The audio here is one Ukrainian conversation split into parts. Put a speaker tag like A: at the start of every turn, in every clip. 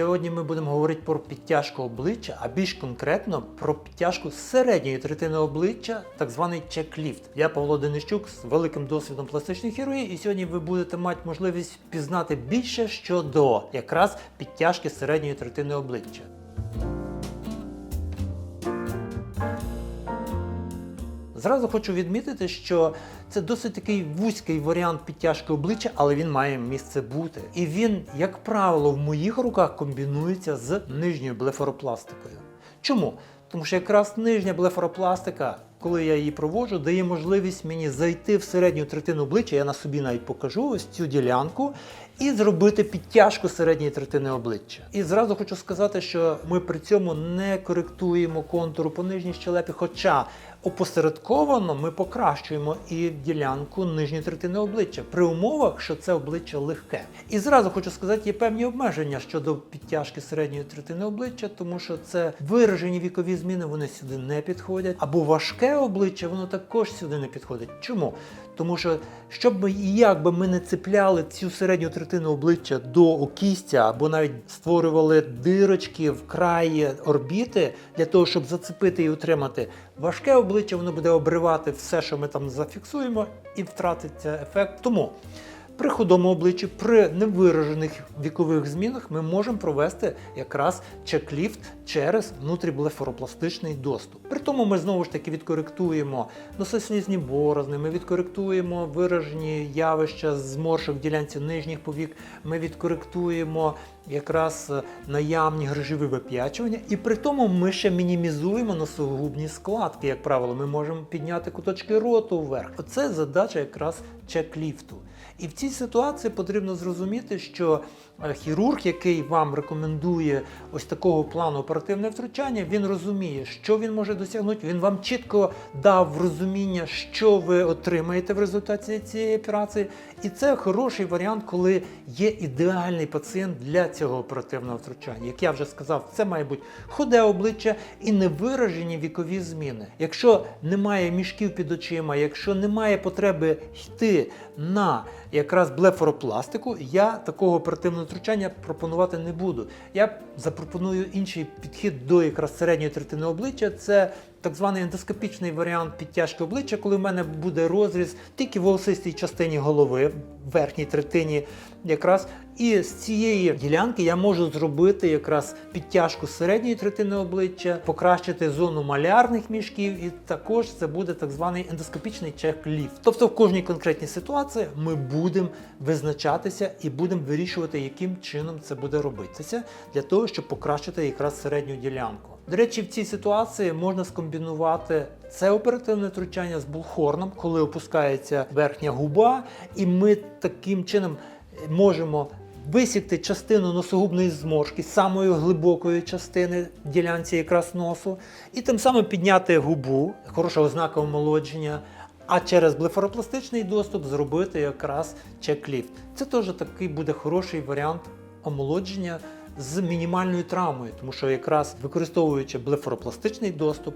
A: Сьогодні ми будемо говорити про підтяжку обличчя, а більш конкретно про підтяжку середньої третини обличчя, так званий чек-ліфт. Я Павло Денищук з великим досвідом пластичної хірургії, і сьогодні ви будете мати можливість пізнати більше щодо якраз підтяжки середньої третини обличчя. Зразу хочу відмітити, що це досить такий вузький варіант підтяжки обличчя, але він має місце бути. І він, як правило, в моїх руках комбінується з нижньою блефоропластикою. Чому? Тому що якраз нижня блефаропластика, коли я її проводжу, дає можливість мені зайти в середню третину обличчя, я на собі навіть покажу ось цю ділянку, і зробити підтяжку середньої третини обличчя. І зразу хочу сказати, що ми при цьому не коректуємо контуру по нижній щелепі, хоча опосередковано ми покращуємо і ділянку нижньої третини обличчя при умовах, що це обличчя легке. І зразу хочу сказати, є певні обмеження щодо підтяжки середньої третини обличчя, тому що це виражені вікові зміни, вони сюди не підходять. Або важке обличчя, воно також сюди не підходить. Чому? Тому що, щоб ми і як би ми не цепляли цю середню третину обличчя до окістя, або навіть створювали дирочки в краї орбіти для того, щоб зацепити і утримати, важке обличчя воно буде обривати все, що ми там зафіксуємо, і втратиться ефект. Тому при худому обличчі, при невиражених вікових змінах ми можемо провести якраз чек-ліфт через внутріблефоропластичний доступ. При тому ми знову ж таки відкоректуємо носослізні борозни, ми відкоректуємо виражені явища зморшок в ділянці нижніх повік, ми відкоректуємо якраз е, наявні грижові вип'ячування, і при тому ми ще мінімізуємо носогубні складки. Як правило, ми можемо підняти куточки роту вверх. Оце задача якраз чек-ліфту. І в цій ситуації потрібно зрозуміти, що е, хірург, який вам рекомендує ось такого плану оперативне втручання, він розуміє, що він може досягнути. Він вам чітко дав розуміння, що ви отримаєте в результаті цієї операції. І це хороший варіант, коли є ідеальний пацієнт для цього оперативного втручання. Як я вже сказав, це має бути худе обличчя і невиражені вікові зміни. Якщо немає мішків під очима, якщо немає потреби йти на якраз блефоропластику, я такого оперативного втручання пропонувати не буду. Я запропоную інший підхід до якраз середньої третини обличчя. Це так званий ендоскопічний варіант підтяжки обличчя, коли в мене буде розріз тільки в волосистій частині голови, в верхній третині якраз. І з цієї ділянки я можу зробити якраз підтяжку середньої третини обличчя, покращити зону малярних мішків, і також це буде так званий ендоскопічний чек-ліфт. Тобто в кожній конкретній ситуації ми будемо визначатися і будемо вирішувати, яким чином це буде робитися, для того, щоб покращити якраз середню ділянку. До речі, в цій ситуації можна скомбінувати це оперативне втручання з булхорном, коли опускається верхня губа, і ми таким чином можемо висікти частину носогубної зморшки, самої глибокої частини ділянці якраз носу, і тим самим підняти губу, хороша ознака омолодження. А через блефаропластичний доступ зробити якраз чек-ліфт. Це теж такий буде хороший варіант омолодження з мінімальною травмою, тому що якраз використовуючи блефаропластичний доступ,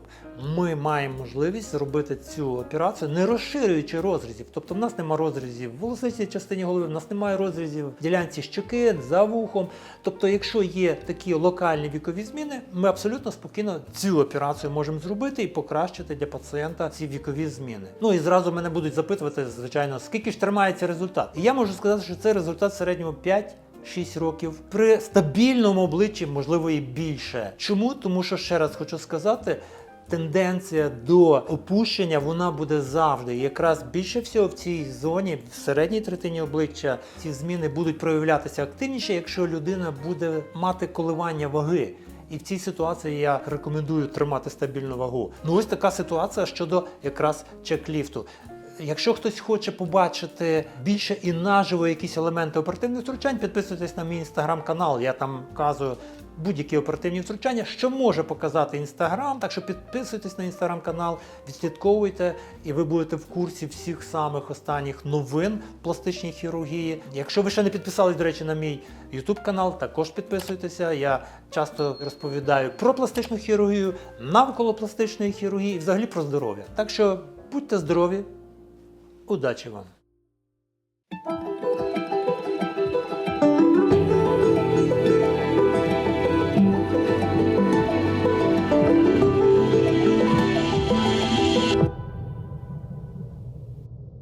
A: ми маємо можливість зробити цю операцію, не розширюючи розрізів. Тобто в нас немає розрізів в волосистій частині голови, в нас немає розрізів в ділянці щоки, за вухом. Тобто, якщо є такі локальні вікові зміни, ми абсолютно спокійно цю операцію можемо зробити і покращити для пацієнта ці вікові зміни. Ну і зразу мене будуть запитувати, звичайно, скільки ж тримається результат. І я можу сказати, що це результат в середньому 5 6 років при стабільному обличчі, можливо, і більше. Чому? Тому що ще раз хочу сказати. Тенденція до опущення вона буде завжди. Якраз більше всього в цій зоні, в середній третині обличчя, ці зміни будуть проявлятися активніше, якщо людина буде мати коливання ваги. І в цій ситуації я рекомендую тримати стабільну вагу. Ну ось така ситуація щодо якраз чек-ліфту. Якщо хтось хоче побачити більше і наживо якісь елементи оперативних втручань, підписуйтесь на мій інстаграм-канал. Я там вказую будь-які оперативні втручання, що може показати інстаграм. Так що підписуйтесь на інстаграм-канал, відслідковуйте, і ви будете в курсі всіх самих останніх новин пластичній хірургії. Якщо ви ще не підписались, до речі, на мій YouTube канал, також підписуйтеся. Я часто розповідаю про пластичну хірургію, навколо пластичної хірургії і взагалі про здоров'я. Так що будьте здорові! Удачі вам!